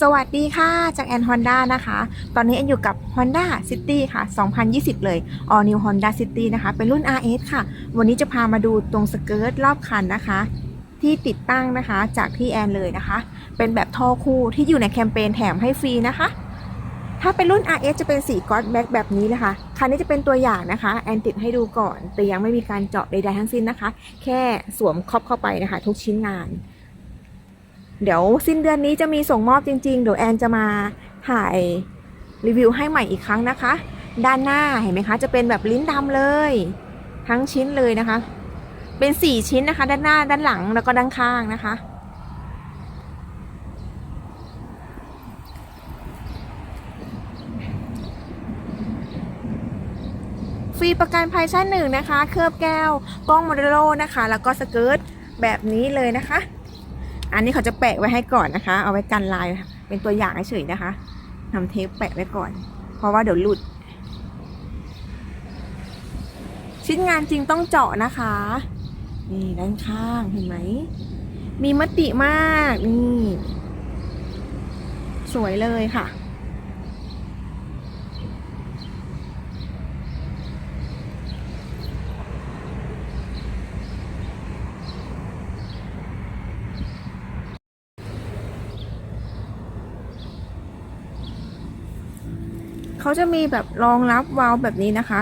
สวัสดีค่ะ จากแอนฮอนด้านะคะ ตอนนี้แอนอยู่กับ Honda City ค่ะ 2020 เลย All New Honda City นะคะ เป็นรุ่น RS ค่ะ วันนี้จะพามาดูตรงสเกิร์ตรอบคันนะคะ ที่ติดตั้งนะคะจากที่แอนเลยนะคะ เป็นแบบท่อคู่ที่อยู่ในแคมเปญแถมให้ฟรีนะคะ ถ้าเป็นรุ่น RS จะเป็นสีก๊อตแบ็กแบบนี้เลยค่ะคันนี้จะเป็นตัวอย่างนะคะ แอนติดให้ดูก่อน แต่ยังไม่มีการเจาะใดๆทั้งสิ้นนะคะ แค่สวมครอบเข้าไปนะคะ ทุกชิ้นงาน เดี๋ยวสิ้นเดือนนี้จะมีส่งมอบจริง ๆ เดี๋ยวแอนจะมาถ่ายรีวิวให้ใหม่อีกครั้งนะคะ ด้านหน้าเห็นไหมคะ จะเป็นแบบลิ้นดำเลย ทั้งชิ้นเลยนะคะ เป็นสี่ชิ้นนะคะ ด้านหน้าด้านหลังแล้วก็ด้านข้างนะคะฟรีประกันภัยชั้นหนึ่งนะคะ เคลือบแก้วกล้องโมเดโลนะคะ แล้วก็สเกิร์ตแบบนี้เลยนะคะ อันนี้เขาจะแปะไว้ให้ก่อนนะคะ เอาไว้กันลายเป็นตัวอย่างเฉยๆนะคะทำเทปแปะไว้ก่อน เพราะว่าเดี๋ยวหลุด ชิ้นงานจริงต้องเจาะนะคะ นี่ด้านข้างเห็นไหม มีมติมาก นี่ สวยเลยค่ะ เขาจะมีแบบรองรับวาล์วแบบนี้นะคะ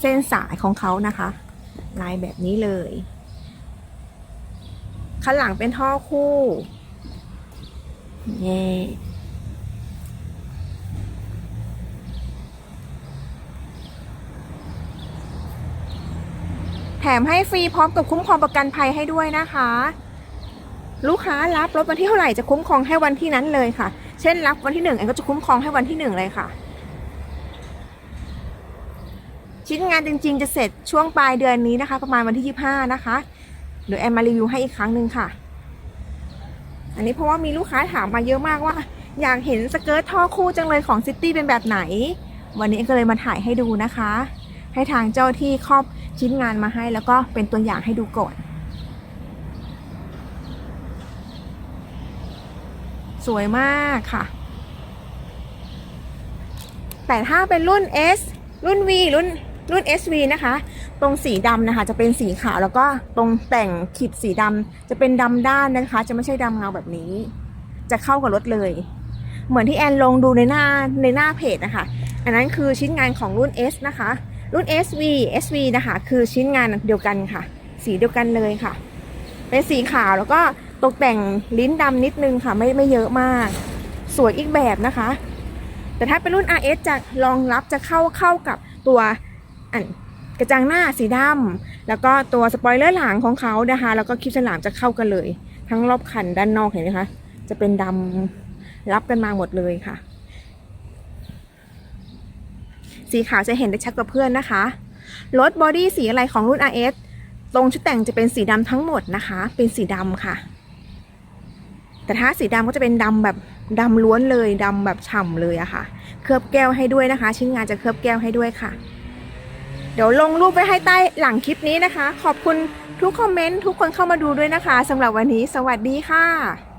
เส้นสายของเขานะคะ ลายแบบนี้เลยข้างหลังเป็นท่อคู่นี่แถมให้ฟรีพร้อมกับคุ้มครองประกันภัยให้ด้วยนะคะ ลูกค้ารับรถวันที่เท่าไหร่จะคุ้มครองให้วันที่นั้นเลยค่ะ เช่นรับวันที่หนึ่งแอนก็จะคุ้มครองให้วันที่หนึ่งเลยค่ะ ชิ้นงานจริงๆ จะเสร็จช่วงปลายเดือนนี้นะคะ ประมาณวันที่ยี่ห้านะคะเดี๋ยวแอนมารีวิวให้อีกครั้งหนึ่งค่ะ อันนี้เพราะว่ามีลูกค้าถามมาเยอะมากว่า อยากเห็นสเกิร์ตท่อคู่จังเลยของซิตี้เป็นแบบไหน วันนี้แอนก็เลยมาถ่ายให้ดูนะคะ ให้ทางเจ้าที่ครอบชิ้นงานมาให้แล้วก็เป็นตัวอย่างให้ดูก่อน สวยมากค่ะ แต่ถ้าเป็นรุ่น S รุ่น V รุ่นรุ่น SV นะคะ ตรงสีดำนะคะ จะเป็นสีขาวแล้วก็ตรงแต่งขีดสีดำจะเป็นดำด้านนะคะ จะไม่ใช่ดำเงาแบบนี้ จะเข้ากับรถเลย เหมือนที่แอนลงดูในหน้าในหน้าเพจนะคะ อันนั้นคือชิ้นงานของรุ่น S นะคะ รุ่น SV SV นะคะ คือชิ้นงานเดียวกันค่ะ สีเดียวกันเลยค่ะ เป็นสีขาวแล้วก็ ตกแต่งลิ้นดำนิดนึงค่ะไม่ไม่เยอะมาก สวยอีกแบบนะคะ แต่ถ้าเป็นรุ่น RS จะรองรับจะเข้าเข้ากับตัวอันกระจังหน้าสีดำแล้วก็ตัวสปอยเลอร์หลังของเขานะคะ แล้วก็คลิปฉลามจะเข้ากันเลย ทั้งรอบคันด้านนอกเห็นไหมคะจะเป็นดำรับกันมาหมดเลยค่ะ สีขาวจะเห็นได้ชัดกว่าเพื่อนนะคะรถบอดี้สีอะไรของรุ่น RS ตรงชุดแต่งจะเป็นสีดำทั้งหมดนะคะ เป็นสีดำค่ะ แต่ถ้าสีดำก็จะเป็นดำแบบดำล้วนเลยดำแบบฉ่ำเลยอะค่ะ เคลือบแก้วให้ด้วยนะคะ ชิ้นงานจะเคลือบแก้วให้ด้วยค่ะ เดี๋ยวลงรูปไว้ให้ใต้หลังคลิปนี้นะคะ ขอบคุณทุกคอมเมนต์ทุกคนเข้ามาดูด้วยนะคะสำหรับวันนี้ สวัสดีค่ะ